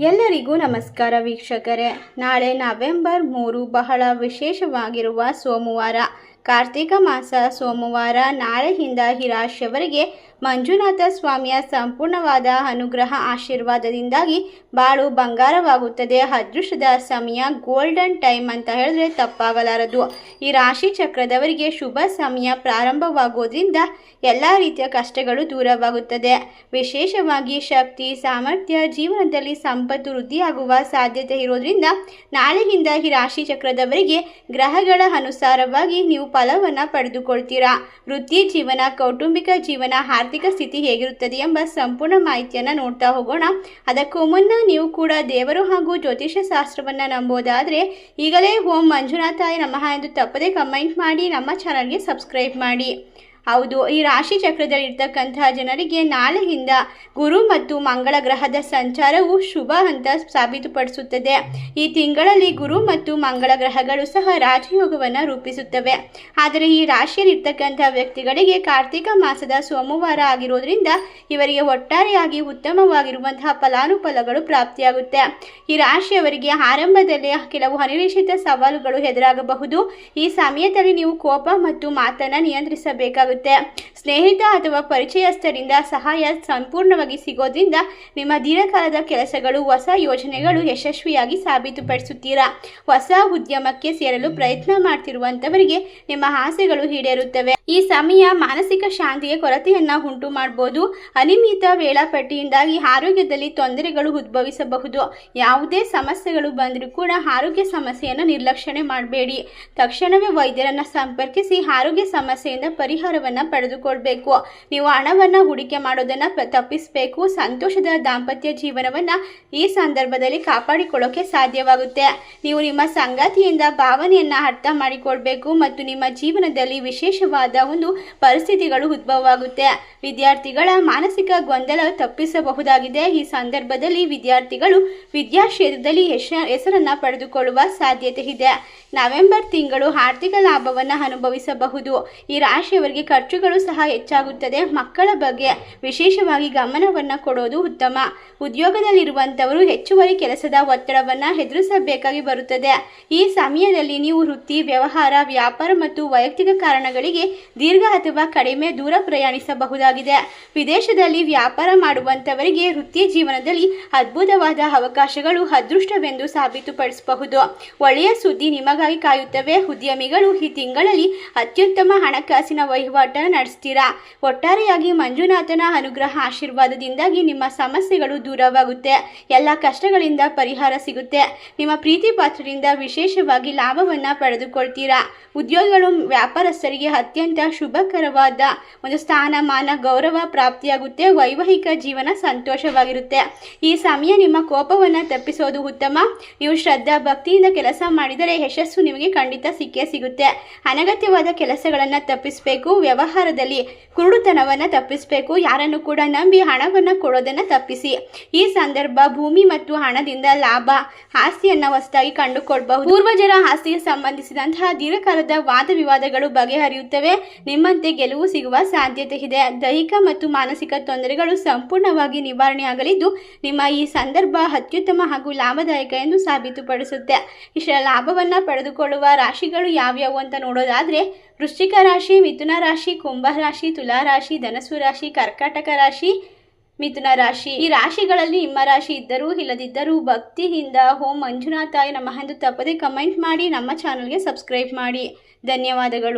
ಎಲ್ಲರಿಗೂ ನಮಸ್ಕಾರ ವೀಕ್ಷಕರೇ. ನಾಳೆ ನವೆಂಬರ್ ಮೂರು ಬಹಳ ವಿಶೇಷವಾಗಿರುವ ಸೋಮವಾರ. ಕಾರ್ತಿಕ ಮಾಸ ಸೋಮವಾರ. ನಾಳೆಯಿಂದ ಈ ರಾಶಿಯವರಿಗೆ ಮಂಜುನಾಥ ಸ್ವಾಮಿಯ ಸಂಪೂರ್ಣವಾದ ಅನುಗ್ರಹ ಆಶೀರ್ವಾದದಿಂದಾಗಿ ಬಾಳು ಬಂಗಾರವಾಗುತ್ತದೆ. ಅದೃಷ್ಟದ ಸಮಯ ಗೋಲ್ಡನ್ ಟೈಮ್ ಅಂತ ಹೇಳಿದ್ರೆ ತಪ್ಪಾಗಲಾರದು. ಈ ರಾಶಿ ಚಕ್ರದವರಿಗೆ ಶುಭ ಸಮಯ ಪ್ರಾರಂಭವಾಗುವುದರಿಂದ ಎಲ್ಲ ರೀತಿಯ ಕಷ್ಟಗಳು ದೂರವಾಗುತ್ತದೆ. ವಿಶೇಷವಾಗಿ ಶಕ್ತಿ, ಸಾಮರ್ಥ್ಯ, ಜೀವನದಲ್ಲಿ ಸಂಪತ್ತು ವೃದ್ಧಿಯಾಗುವ ಸಾಧ್ಯತೆ ಇರೋದ್ರಿಂದ ನಾಳೆಯಿಂದ ಈ ರಾಶಿ ಚಕ್ರದವರಿಗೆ ಗ್ರಹಗಳ ಅನುಸಾರವಾಗಿ ನೀವು ಫಲವನ್ನು ಪಡೆದುಕೊಳ್ತೀರಾ. ವೃತ್ತಿ ಜೀವನ, ಕೌಟುಂಬಿಕ ಜೀವನ ಸ್ಥಿತಿ ಹೇಗಿರುತ್ತದೆ ಎಂಬ ಸಂಪೂರ್ಣ ಮಾಹಿತಿಯನ್ನು ನೋಡ್ತಾ ಹೋಗೋಣ. ಅದಕ್ಕೂ ಮುನ್ನ ನೀವು ಕೂಡ ದೇವರು ಹಾಗೂ ಜ್ಯೋತಿಷ ಶಾಸ್ತ್ರವನ್ನು ನಂಬೋದಾದರೆ ಈಗಲೇ ಓಂ ಮಂಜುನಾಥಾಯ ನಮಃ ಎಂದು ತಪ್ಪದೇ ಕಮೆಂಟ್ ಮಾಡಿ ನಮ್ಮ ಚಾನಲ್ಗೆ ಸಬ್ಸ್ಕ್ರೈಬ್ ಮಾಡಿ. ಹೌದು, ಈ ರಾಶಿ ಚಕ್ರದಲ್ಲಿ ಇರ್ತಕ್ಕಂತಹ ಜನರಿಗೆ ನಾಳೆಯಿಂದ ಗುರು ಮತ್ತು ಮಂಗಳ ಗ್ರಹದ ಸಂಚಾರವು ಶುಭ ಅಂತ ಸಾಬೀತುಪಡಿಸುತ್ತದೆ. ಈ ತಿಂಗಳಲ್ಲಿ ಗುರು ಮತ್ತು ಮಂಗಳ ಗ್ರಹಗಳು ಸಹ ರಾಜಯೋಗವನ್ನು ರೂಪಿಸುತ್ತವೆ. ಆದರೆ ಈ ರಾಶಿಯಲ್ಲಿ ಇರ್ತಕ್ಕಂತಹ ವ್ಯಕ್ತಿಗಳಿಗೆ ಕಾರ್ತಿಕ ಮಾಸದ ಸೋಮವಾರ ಆಗಿರೋದ್ರಿಂದ ಇವರಿಗೆ ಒಟ್ಟಾರೆಯಾಗಿ ಉತ್ತಮವಾಗಿರುವಂತಹ ಫಲಾನುಫಲಗಳು ಪ್ರಾಪ್ತಿಯಾಗುತ್ತೆ. ಈ ರಾಶಿಯವರಿಗೆ ಆರಂಭದಲ್ಲಿ ಕೆಲವು ಅನಿರೀಕ್ಷಿತ ಸವಾಲುಗಳು ಎದುರಾಗಬಹುದು. ಈ ಸಮಯದಲ್ಲಿ ನೀವು ಕೋಪ ಮತ್ತು ಮಾತನ್ನು ನಿಯಂತ್ರಿಸಬೇಕಾಗುತ್ತೆ. ಸ್ನೇಹಿತ ಅಥವಾ ಪರಿಚಯಸ್ಥರಿಂದ ಸಹಾಯ ಸಂಪೂರ್ಣವಾಗಿ ಸಿಗೋದ್ರಿಂದ ನಿಮ್ಮ ದೀರ್ಘಕಾಲದ ಕೆಲಸಗಳು, ಹೊಸ ಯೋಜನೆಗಳು ಯಶಸ್ವಿಯಾಗಿ ಸಾಬೀತುಪಡಿಸುತ್ತೀರಾ? ಹೊಸ ಉದ್ಯಮಕ್ಕೆ ಸೇರಲು ಪ್ರಯತ್ನ ಮಾಡ್ತಿರುವಂಥವರಿಗೆ ನಿಮ್ಮ ಆಸೆಗಳು ಈಡೇರುತ್ತವೆ. ಈ ಸಮಯ ಮಾನಸಿಕ ಶಾಂತಿಗೆ ಕೊರತೆಯನ್ನ ಉಂಟು ಮಾಡಬಹುದು ಅನಿಮಿತ ವೇಳಾಪಟ್ಟಿಯಿಂದಾಗಿ ಆರೋಗ್ಯದಲ್ಲಿ ತೊಂದರೆಗಳು ಉದ್ಭವಿಸಬಹುದು. ಯಾವುದೇ ಸಮಸ್ಯೆಗಳು ಬಂದರೂ ಕೂಡ ಆರೋಗ್ಯ ಸಮಸ್ಯೆಯನ್ನು ನಿರ್ಲಕ್ಷಣೆ ಮಾಡಬೇಡಿ. ತಕ್ಷಣವೇ ವೈದ್ಯರನ್ನ ಸಂಪರ್ಕಿಸಿ ಆರೋಗ್ಯ ಸಮಸ್ಯೆಯಿಂದ ಪರಿಹಾರವನ್ನು ಪಡೆದುಕೊಳ್ಬೇಕು. ನೀವು ಹಣವನ್ನು ಹೂಡಿಕೆ ಮಾಡೋದನ್ನು ತಪ್ಪಿಸಬೇಕು. ಸಂತೋಷದ ದಾಂಪತ್ಯ ಜೀವನವನ್ನು ಈ ಸಂದರ್ಭದಲ್ಲಿ ಕಾಪಾಡಿಕೊಳ್ಳೋಕೆ ಸಾಧ್ಯವಾಗುತ್ತೆ. ನೀವು ನಿಮ್ಮ ಸಂಗಾತಿಯಿಂದ ಭಾವನೆಯನ್ನು ಅರ್ಥ ಮಾಡಿಕೊಳ್ಬೇಕು ಮತ್ತು ನಿಮ್ಮ ಜೀವನದಲ್ಲಿ ವಿಶೇಷವಾದ ಒಂದು ಪರಿಸ್ಥಿತಿಗಳು ಉದ್ಭವವಾಗುತ್ತೆ. ವಿದ್ಯಾರ್ಥಿಗಳ ಮಾನಸಿಕ ಗೊಂದಲ ತಪ್ಪಿಸಬಹುದಾಗಿದೆ. ಈ ಸಂದರ್ಭದಲ್ಲಿ ವಿದ್ಯಾರ್ಥಿಗಳು ವಿದ್ಯಾಕ್ಷೇತ್ರದಲ್ಲಿ ಯಶ ಹೆಸರನ್ನು ಪಡೆದುಕೊಳ್ಳುವ ಸಾಧ್ಯತೆ ಇದೆ. ನವೆಂಬರ್ ತಿಂಗಳು ಆರ್ಥಿಕ ಲಾಭವನ್ನು ಅನುಭವಿಸಬಹುದು. ಈ ರಾಶಿಯವರಿಗೆ ಖರ್ಚುಗಳು ಸಹ ಹೆಚ್ಚಾಗುತ್ತದೆ. ಮಕ್ಕಳ ಬಗ್ಗೆ ವಿಶೇಷವಾಗಿ ಗಮನವನ್ನು ಕೊಡೋದು ಉತ್ತಮ. ಉದ್ಯೋಗದಲ್ಲಿರುವಂಥವರು ಹೆಚ್ಚುವರಿ ಕೆಲಸದ ಒತ್ತಡವನ್ನು ಎದುರಿಸಬೇಕಾಗಿ ಬರುತ್ತದೆ. ಈ ಸಮಯದಲ್ಲಿ ನೀವು ವೃತ್ತಿ, ವ್ಯವಹಾರ, ವ್ಯಾಪಾರ ಮತ್ತು ವೈಯಕ್ತಿಕ ಕಾರಣಗಳಿಗೆ ದೀರ್ಘ ಅಥವಾ ಕಡಿಮೆ ದೂರ ಪ್ರಯಾಣಿಸಬಹುದಾಗಿದೆ. ವಿದೇಶದಲ್ಲಿ ವ್ಯಾಪಾರ ಮಾಡುವಂಥವರಿಗೆ ವೃತ್ತಿ ಜೀವನದಲ್ಲಿ ಅದ್ಭುತವಾದ ಅವಕಾಶಗಳು ಅದೃಷ್ಟವೆಂದು ಸಾಬೀತುಪಡಿಸಬಹುದು. ಒಳ್ಳೆಯ ಸುದ್ದಿ ನಿಮಗಾಗಿ ಕಾಯುತ್ತವೆ. ಉದ್ಯಮಿಗಳು ಈ ತಿಂಗಳಲ್ಲಿ ಅತ್ಯುತ್ತಮ ಹಣಕಾಸಿನ ವಹಿವಾಟ ನಡೆಸ್ತೀರಾ? ಒಟ್ಟಾರೆಯಾಗಿ ಮಂಜುನಾಥನ ಅನುಗ್ರಹ ಆಶೀರ್ವಾದದಿಂದಾಗಿ ನಿಮ್ಮ ಸಮಸ್ಯೆಗಳು ದೂರವಾಗುತ್ತೆ. ಎಲ್ಲ ಕಷ್ಟಗಳಿಂದ ಪರಿಹಾರ ಸಿಗುತ್ತೆ. ನಿಮ್ಮ ಪ್ರೀತಿ ಪಾತ್ರರಿಂದ ವಿಶೇಷವಾಗಿ ಲಾಭವನ್ನು ಪಡೆದುಕೊಳ್ತೀರಾ? ಉದ್ಯೋಗಿಗಳು ವ್ಯಾಪಾರಸ್ಥರಿಗೆ ಅತ್ಯಂತ ಶುಭಕರವಾದ ಒಂದು ಸ್ಥಾನಮಾನ ಗೌರವ ಪ್ರಾಪ್ತಿಯಾಗುತ್ತೆ, ವೈವಾಹಿಕ ಜೀವನ ಸಂತೋಷವಾಗಿರುತ್ತೆ. ಈ ಸಮಯ ನಿಮ್ಮ ಕೋಪವನ್ನು ತಪ್ಪಿಸೋದು ಉತ್ತಮ. ನೀವು ಶ್ರದ್ಧಾ ಭಕ್ತಿಯಿಂದ ಕೆಲಸ ಮಾಡಿದರೆ ಯಶಸ್ಸು ನಿಮಗೆ ಖಂಡಿತ ಸಿಕ್ಕೇ ಸಿಗುತ್ತೆ. ಅನಗತ್ಯವಾದ ಕೆಲಸಗಳನ್ನು ತಪ್ಪಿಸಬೇಕು, ವ್ಯವಹಾರದಲ್ಲಿ ಕುರುಡುತನವನ್ನು ತಪ್ಪಿಸಬೇಕು, ಯಾರನ್ನು ಕೂಡ ನಂಬಿ ಹಣವನ್ನು ಕೊಡೋದನ್ನು ತಪ್ಪಿಸಿ. ಈ ಸಂದರ್ಭ ಭೂಮಿ ಮತ್ತು ಹಣದಿಂದ ಲಾಭ, ಆಸ್ತಿಯನ್ನು ಹೊಸದಾಗಿ ಕಂಡುಕೊಳ್ಬಹುದು. ಪೂರ್ವಜರ ಆಸ್ತಿಗೆ ಸಂಬಂಧಿಸಿದಂತಹ ದೀರ್ಘಕಾಲದ ವಾದ ವಿವಾದಗಳು ಬಗೆಹರಿಯುತ್ತವೆ. ನಿಮ್ಮಂತೆ ಗೆಲುವು ಸಿಗುವ ಸಾಧ್ಯತೆ ಇದೆ. ದೈಹಿಕ ಮತ್ತು ಮಾನಸಿಕ ತೊಂದರೆಗಳು ಸಂಪೂರ್ಣವಾಗಿ ನಿವಾರಣೆಯಾಗಲಿದ್ದು, ನಿಮ್ಮ ಈ ಸಂದರ್ಭ ಅತ್ಯುತ್ತಮ ಹಾಗೂ ಲಾಭದಾಯಕ ಎಂದು ಸಾಬೀತುಪಡಿಸುತ್ತೆ. ಇಷ್ಟರ ಲಾಭವನ್ನು ಪಡೆದುಕೊಳ್ಳುವ ರಾಶಿಗಳು ಯಾವ್ಯಾವು ಅಂತ ನೋಡೋದಾದ್ರೆ, ವೃಶ್ಚಿಕ ರಾಶಿ, ಮಿಥುನ ರಾಶಿ, ಕುಂಭ ರಾಶಿ, ತುಲಾ ರಾಶಿ ಧನಸು ರಾಶಿ, ಕರ್ಕಾಟಕ ರಾಶಿ, ಮಿಥುನ ರಾಶಿ. ಈ ರಾಶಿಗಳಲ್ಲಿ ನಿಮ್ಮ ರಾಶಿ ಇದ್ದರೂ ಇಲ್ಲದಿದ್ದರೂ ಭಕ್ತಿಯಿಂದ, ಓಂ ಮಂಜುನಾಥಾಯ ನಮಃ ಎಂದು ತಪ್ಪದೆ ಕಮೆಂಟ್ ಮಾಡಿ, ನಮ್ಮ ಚಾನಲ್ಗೆ ಸಬ್ಸ್ಕ್ರೈಬ್ ಮಾಡಿ. ಧನ್ಯವಾದಗಳು.